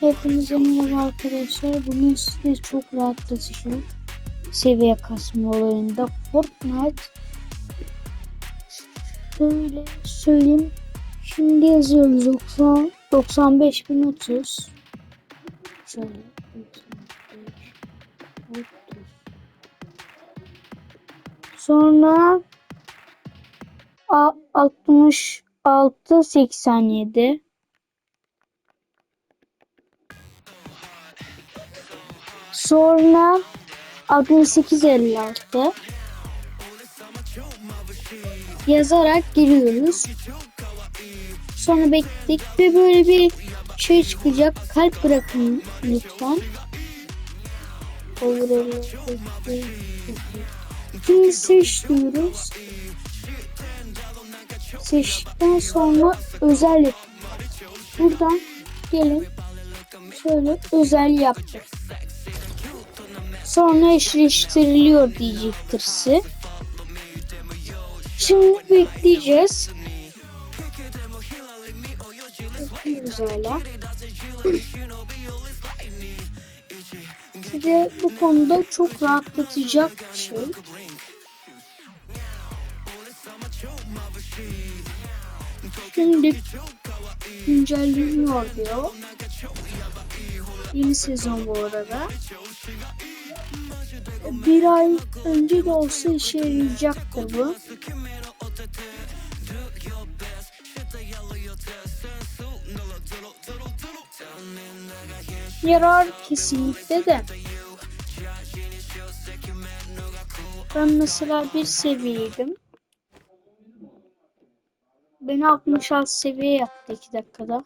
Hepinize merhaba arkadaşlar. Bugün size çok rahatlatıcı seviye kasma olayında Fortnite şöyle söyleyeyim. Şimdi yazıyoruz 90 95030 şöyle 95, 30. Sonra a- 66 87 Sonra 6856 yazarak giriyoruz. Sonra bekledik ve böyle bir şey çıkacak. Kalp bırakın lütfen. Olur. Şimdi seç diyoruz. Seçtikten sonra özel. Buradan gelin şöyle özel yaptık. Sonra eşleştiriliyor diyecektir size. Şimdi bekleyeceğiz. Hala. Size bu konuda çok rahatlatacak bir şey. Şimdi güncelleniyor diyor. Yeni sezon bu arada. Bir ay önce de olsa işe yarayacaktır bu. Yarar kesinlikle de. Ben mesela bir seviyeydim. Beni 66 seviye yaptı 2 dakikada.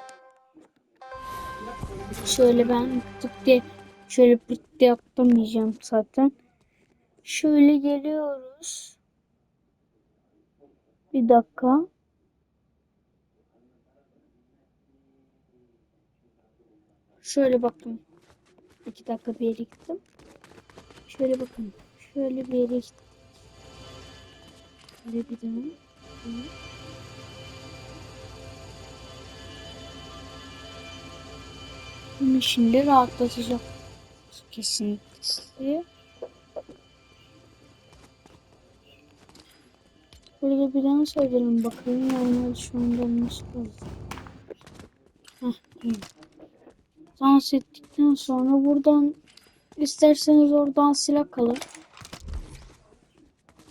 Şöyle ben tık diye şöyle pırt diye atlamayacağım zaten. Şöyle geliyoruz. Bir dakika. Şöyle bakın. İki dakika bir yere gittim. Şöyle bakın. Şöyle bir yere gittim. Şöyle bir. Bunu şimdi rahatlatacak. Kesinlikle Böyle bir dans edelim bakalım. Normal şu anda tamam. Dans ettikten sonra buradan isterseniz oradan silah alın.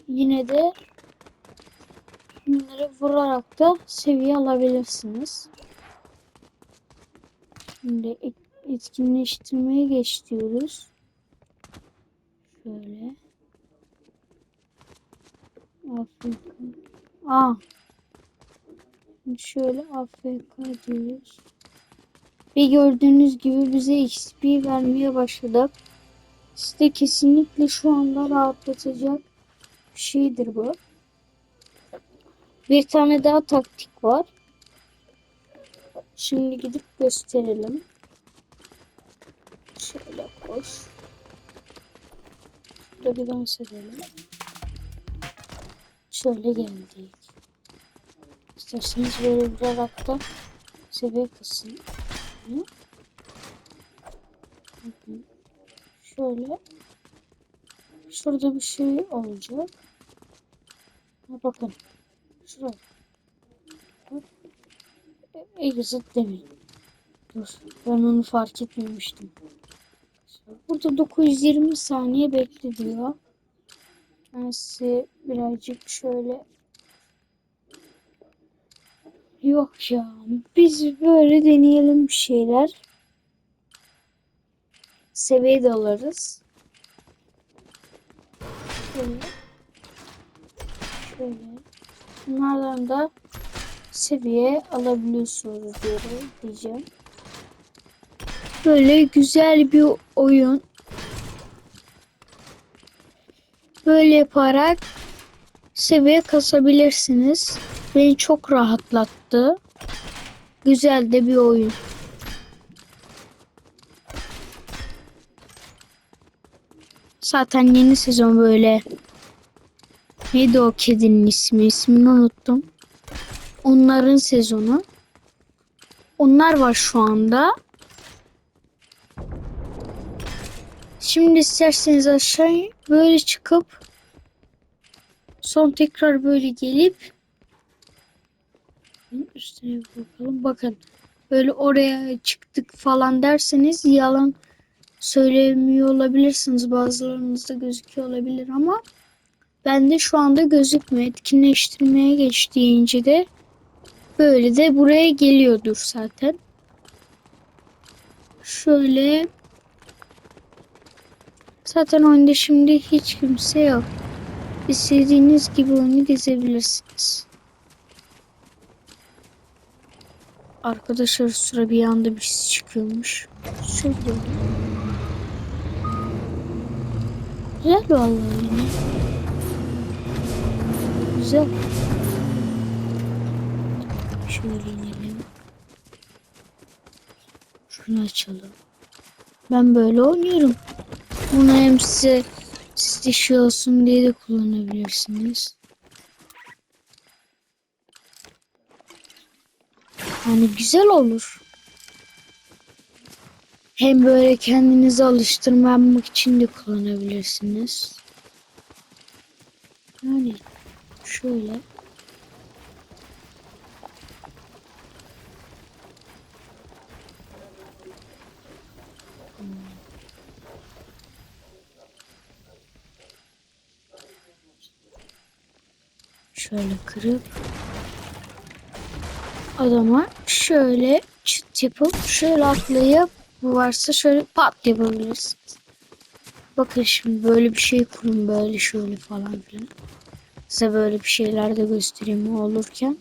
Yine de bunları vurarak da seviye alabilirsiniz. Şimdi et- etkinleştirmeye geç diyoruz. Şöyle. Afrika. Aa. Şimdi şöyle Afrika diyoruz. Ve gördüğünüz gibi bize XP vermeye başladı. Size kesinlikle şu anda rahatlatacak bir şeydir bu. Bir tane daha taktik var. Şimdi gidip gösterelim. Şöyle koş. Şurada bir dans edelim. Şöyle geldik. İsterseniz böyle vurarak da seviye kısın. Şöyle. Şurada bir şey olacak. Bakın. Şurada. Exit demeyin. Dur. Ben onu fark etmemiştim. Burada 920 saniye bekle diyor. Ben birazcık şöyle Yok ya. Biz böyle deneyelim bir şeyler. Seviye de alırız. Şöyle. Şöyle. Bunlardan da seviye alabiliyorsunuz diyorum diyeceğim. Böyle güzel bir oyun. Böyle yaparak seviye kasabilirsiniz. Beni çok rahatlattı. Güzel de bir oyun. Zaten yeni sezon böyle. Neydi o kedinin ismi? İsmini unuttum. Onların sezonu. Onlar var şu anda. Şimdi isterseniz aşağı böyle çıkıp son tekrar böyle gelip üstüne bakalım. Bakın böyle oraya çıktık falan derseniz yalan söylemiyor olabilirsiniz. Bazılarınızda gözüküyor olabilir ama bende şu anda gözükmüyor. Etkinleştirmeye geç deyince de böyle de buraya geliyordur zaten. Şöyle zaten oyunda şimdi hiç kimse yok. İstediğiniz gibi oyunu gezebilirsiniz. Arkadaşlar sıra bir anda bir ses çıkıyormuş. Şöyle. Güzel vallahi yine. Güzel. Şöyle inelim. Şunu açalım. Ben böyle oynuyorum. Bunu hem size size şey olsun diye de kullanabilirsiniz. Yani güzel olur. Hem böyle kendinizi alıştırmak için de kullanabilirsiniz. Yani şöyle. Şöyle kırıp adama şöyle çıt yapıp şöyle atlayıp bu varsa şöyle pat yapabilirsiniz. Bakın şimdi böyle bir şey kurun böyle şöyle falan filan. Size böyle bir şeyler de göstereyim olurken.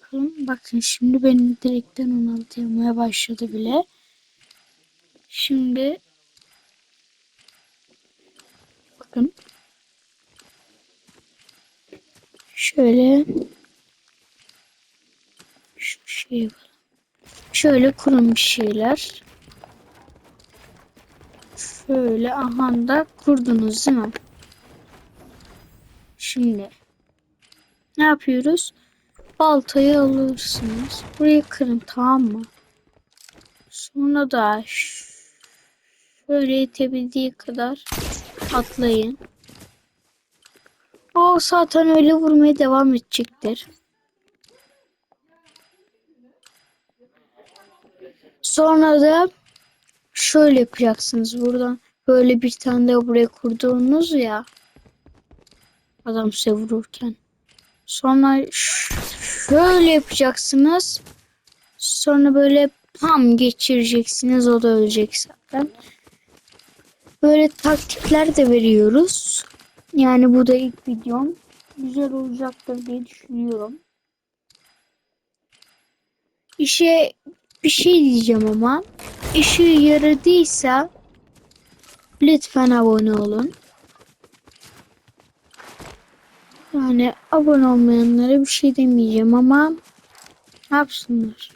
Bakalım bakın şimdi benim direkten 16 yapmaya başladı bile. Şimdi şöyle şu şey yapalım. Şöyle kurun bir şeyler. Şöyle aha da kurdunuz değil mi? Şimdi ne yapıyoruz? Baltayı alırsınız. Burayı kırın tamam mı? Sonra da şöyle itebildiği kadar atlayın. O zaten öyle vurmaya devam edecektir. Sonra da şöyle yapacaksınız buradan. Böyle bir tane de buraya kurduğunuz ya. Adam size vururken. Sonra şöyle yapacaksınız. Sonra böyle pam geçireceksiniz. O da ölecek zaten. Böyle taktikler de veriyoruz. Yani bu da ilk videom. Güzel olacaktır diye düşünüyorum. İşe bir şey diyeceğim ama işe yaradıysa lütfen abone olun. Yani abone olmayanlara bir şey demeyeceğim ama ne yapsınlar?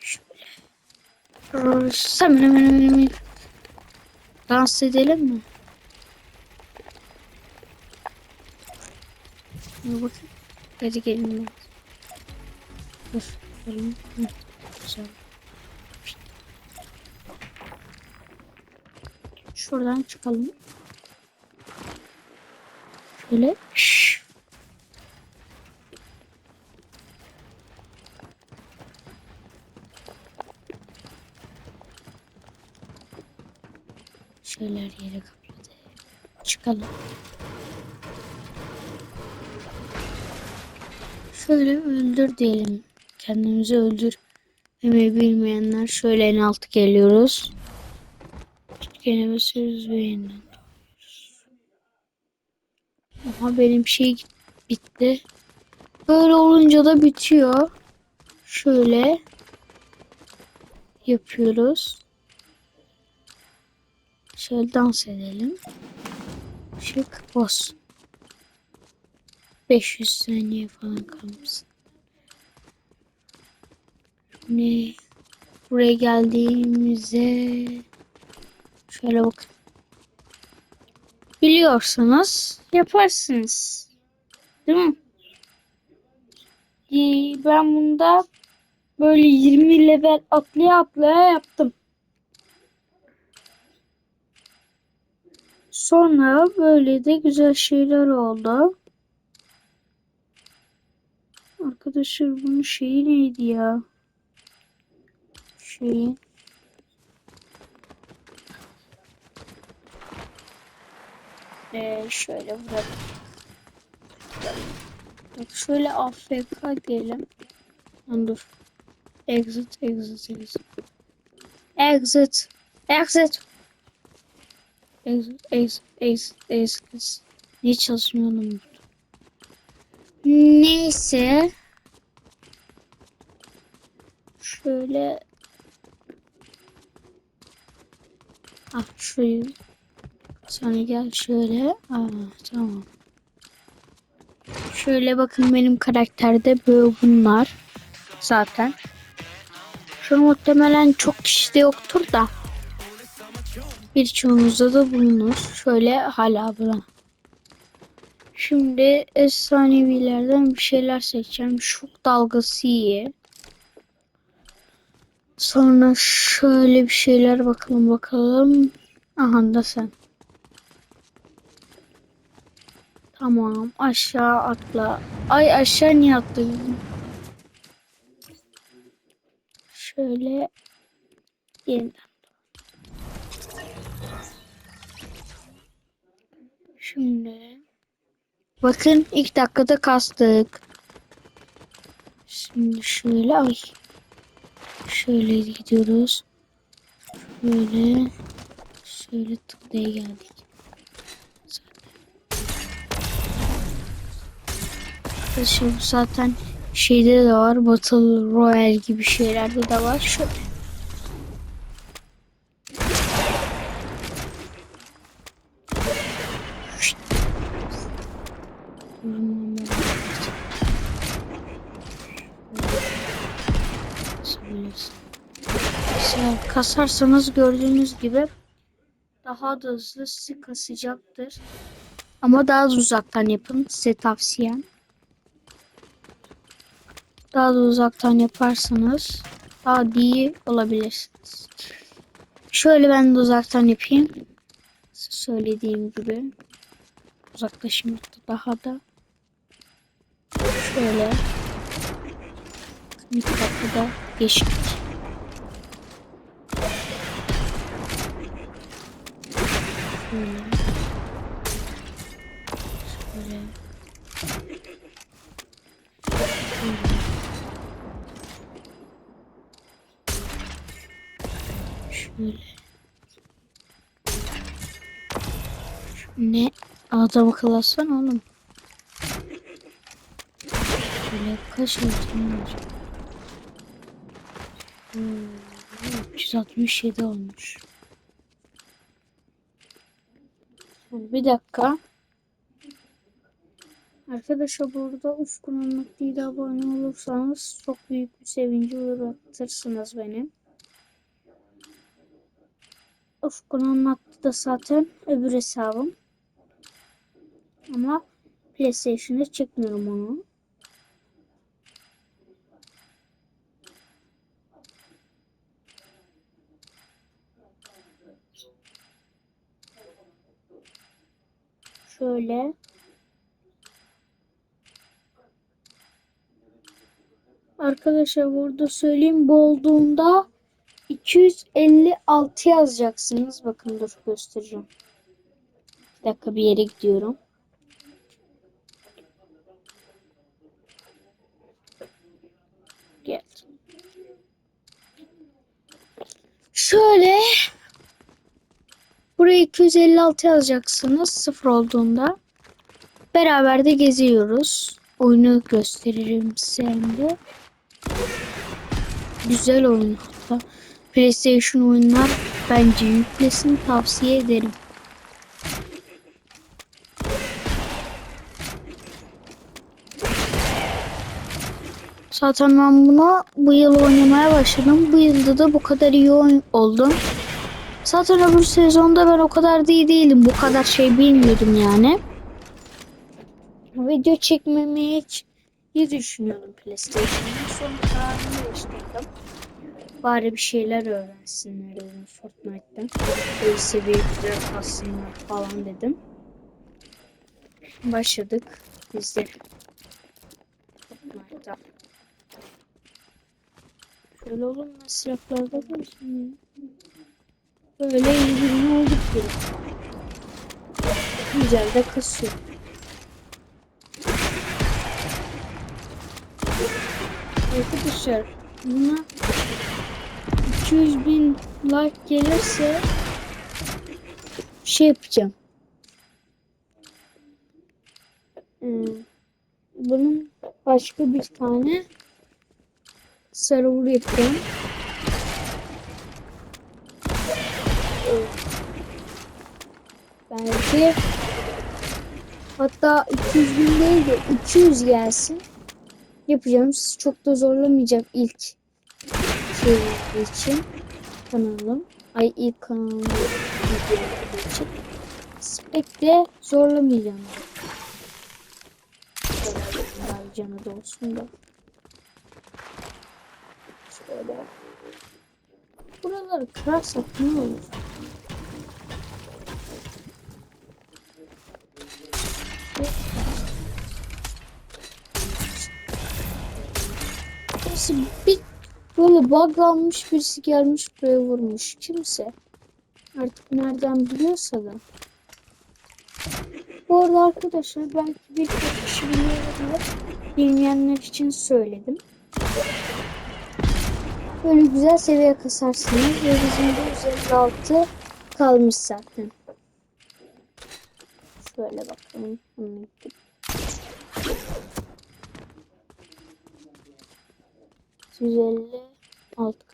Şöyle. Dans edelim mi? Dur bakayım. Hadi gelin. Dur. Gelin. Güzel. Şuradan çıkalım. Şöyle. Şşş. Şöyle her yere kapadı. Çıkalım. Şöyle öldür diyelim. Kendimizi öldür. Demeyi bilmeyenler şöyle en altı geliyoruz. Gene basıyoruz ve yeniden benim şey bitti. Böyle olunca da bitiyor. Şöyle yapıyoruz. Şöyle dans edelim. Şık boss. 500 saniye falan kalmışsın. Ne? Buraya geldiğimize şöyle bakın. Biliyorsanız yaparsınız. Değil mi? Ee, ben bunda böyle 20 level atlaya atlaya yaptım. Sonra böyle de güzel şeyler oldu. Arkadaşlar bunun şeyi neydi ya? Şeyi. Ee, şöyle bırak. Bak şöyle AFK diyelim. Lan dur. Exit, exit, exit. Exit, exit. Exit, exit, exit, exit. Niye çalışmıyor oğlum? Neyse. Şöyle. Ah şurayı. Sana gel şöyle. Aa, tamam. Şöyle bakın benim karakterde böyle bunlar. Zaten. Şu muhtemelen çok kişide yoktur da. Birçoğunuzda da bulunur. Şöyle hala bura. Şimdi efsanevilerden bir şeyler seçeceğim. Şok dalgası iyi. Sonra şöyle bir şeyler bakalım bakalım. Aha da sen. Tamam aşağı atla. Ay aşağı niye atladın? Şöyle yeniden. Şimdi bakın ilk dakikada kastık. Şimdi şöyle ay. Şöyle gidiyoruz. Şöyle şöyle tıklaya geldik. Arkadaşlar zaten şeyde de var. Battle Royale gibi şeylerde de var. Şöyle. Mesela kasarsanız gördüğünüz gibi daha da hızlı sizi kasacaktır. Ama daha da uzaktan yapın. Size tavsiyem. Daha da uzaktan yaparsanız daha iyi olabilirsiniz. Şöyle ben de uzaktan yapayım. Söylediğim gibi. Uzaklaşmakta daha da şöyle bir dakikada geçtik. Şöyle. Şöyle. Şöyle. Ne? Adam akıllı alsana oğlum. Şöyle kaç altın var? Hmm, 367 olmuş. Bir dakika. Arkadaşlar burada Ufkun Anlattı'yla abone olursanız çok büyük bir sevinci uğratırsınız benim. Ufkun Anlattı da zaten öbür hesabım. Ama PlayStation'da çekmiyorum onu. Şöyle. Arkadaşlar burada söyleyeyim bu olduğunda 256 yazacaksınız. Bakın dur göstereceğim. Bir dakika bir yere gidiyorum. Geldim. Şöyle buraya 256 yazacaksınız sıfır olduğunda. Beraber de geziyoruz. Oyunu gösteririm size. Güzel oyun hatta. PlayStation oyunlar bence yüklesin tavsiye ederim. Zaten ben bunu bu yıl oynamaya başladım. Bu yılda da bu kadar iyi oldum. Zaten öbür sezonda ben o kadar da iyi değilim. Bu kadar şey bilmiyordum yani. Video çekmemeyi hiç iyi düşünüyordum PlayStation'ın. Sonra kararını değiştirdim. Bari bir şeyler öğrensinler dedim Fortnite'tan. Bir seviyeler aslında falan dedim. Başladık biz de. Fortnite'ta. Şöyle olur mu? Silahlarda da şimdi. Böyle ilgili olduk bile. Güzel de kasıyor. Arkadaşlar buna 200 bin like gelirse şey yapacağım. Hmm, Bunun başka bir tane server yapacağım. Belki hatta 200 bin değil de 200 gelsin. Yapacağım. Sizi çok da zorlamayacak ilk şey için kanalım. Ay ilk kanalım için. Pek de zorlamayacağım. Canı da olsun da. Şöyle. Buraları kırarsak ne olur? Birisi bir böyle buglanmış birisi gelmiş buraya vurmuş. Kimse. Artık nereden biliyorsa da. Bu arada arkadaşlar belki bir kişi biliyorlar. Bilmeyenler için söyledim. Böyle güzel seviye kasarsınız ve bizim de 156 kalmış zaten. Şöyle bakalım. Elli altı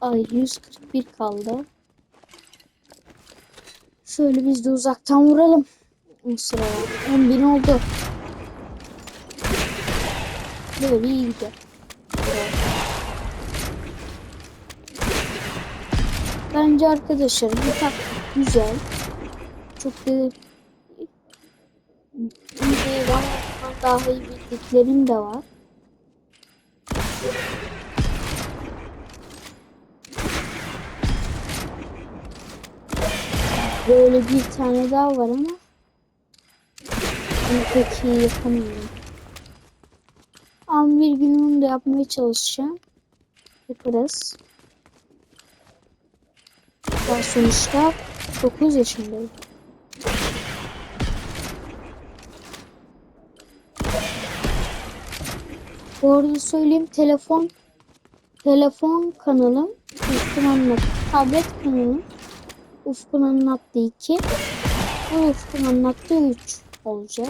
Ay 141 kaldı. Şöyle biz de uzaktan vuralım. O sırada 10 bin oldu. Böyle iyi gidiyor. Bence arkadaşlar bu taktik güzel. Çok da iyi daha iyi bildiklerim de var. Böyle bir tane daha var ama bunu pek iyi yapamıyorum. Ama bir gün onu da yapmaya çalışacağım. Yaparız. Ben sonuçta 9 yaşındayım. Bu arada söyleyeyim telefon telefon kanalım Ufkun Anlat tablet kanalım Ufkun Anlat'ta 2 bu Ufkun Anlat'ta 3 olacak.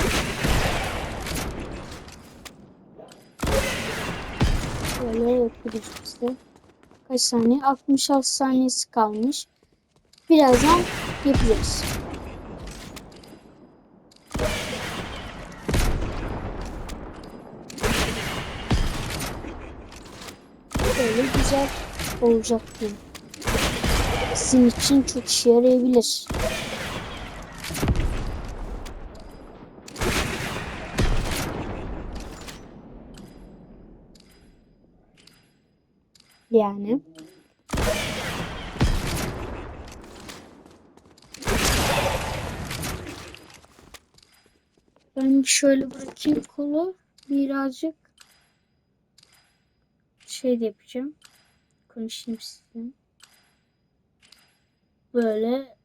Böyle yapıyoruz biz de. Kaç saniye? 66 saniyesi kalmış. Birazdan yapacağız. Böyle güzel olacak diyeyim. Sizin için çok işe yarayabilir. Yani. Ben şöyle bırakayım kolu. Birazcık şey yapacağım. Konuşayım sizinle. Böyle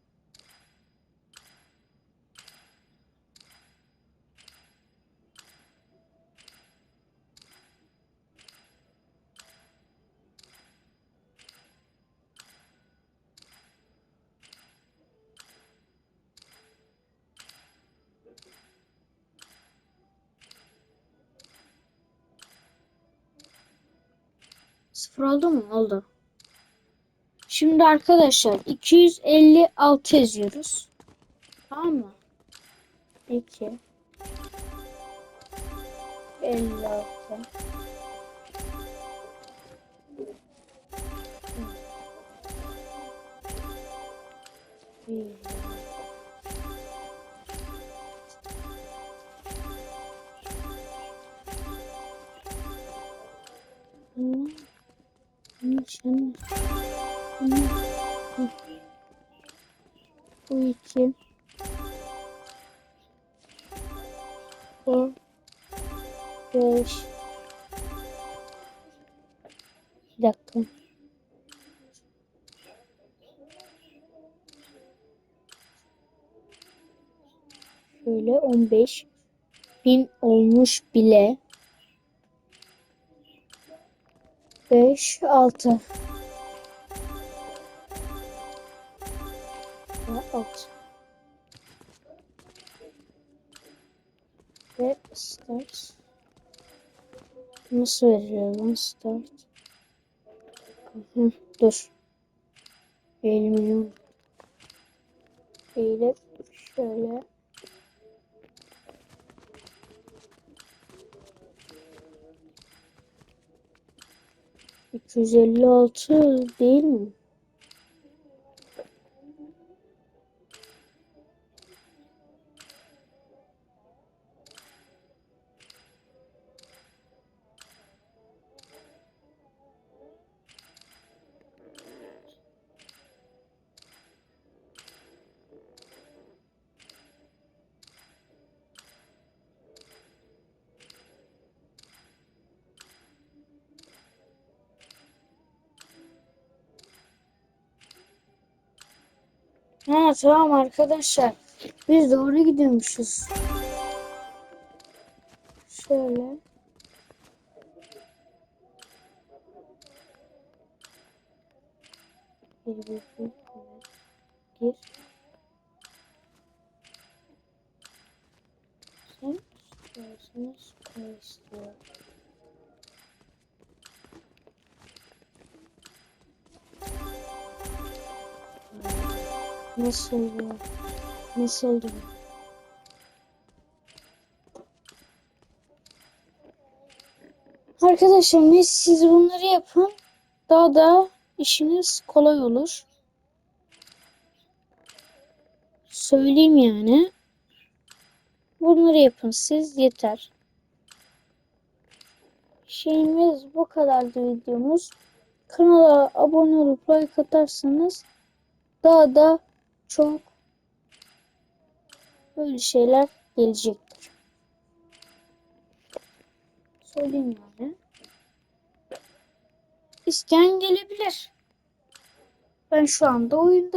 sıfır oldu mu? Oldu. Şimdi arkadaşlar 256 yazıyoruz. Tamam mı? 2 56 Bir. Hı. Bu iki. Bu. Beş. Bir dakika. Şöyle 15 bin olmuş bile. 5 6 ve 6 ve start. Nasıl veriliyor lan start? Hı, dur. 50 milyon eğilip şöyle İki yüz elli altı değil mi? Ha tamam arkadaşlar. Biz doğru gidiyormuşuz. Nasıl bu? Nasıldı bu? Arkadaşlar neyse siz bunları yapın. Daha da işiniz kolay olur. Söyleyeyim yani. Bunları yapın siz yeter. Şeyimiz bu kadardı videomuz. Kanala abone olup like atarsanız daha da çok böyle şeyler gelecektir. Söyleyeyim yani. İsteyen gelebilir. Ben şu anda oyunda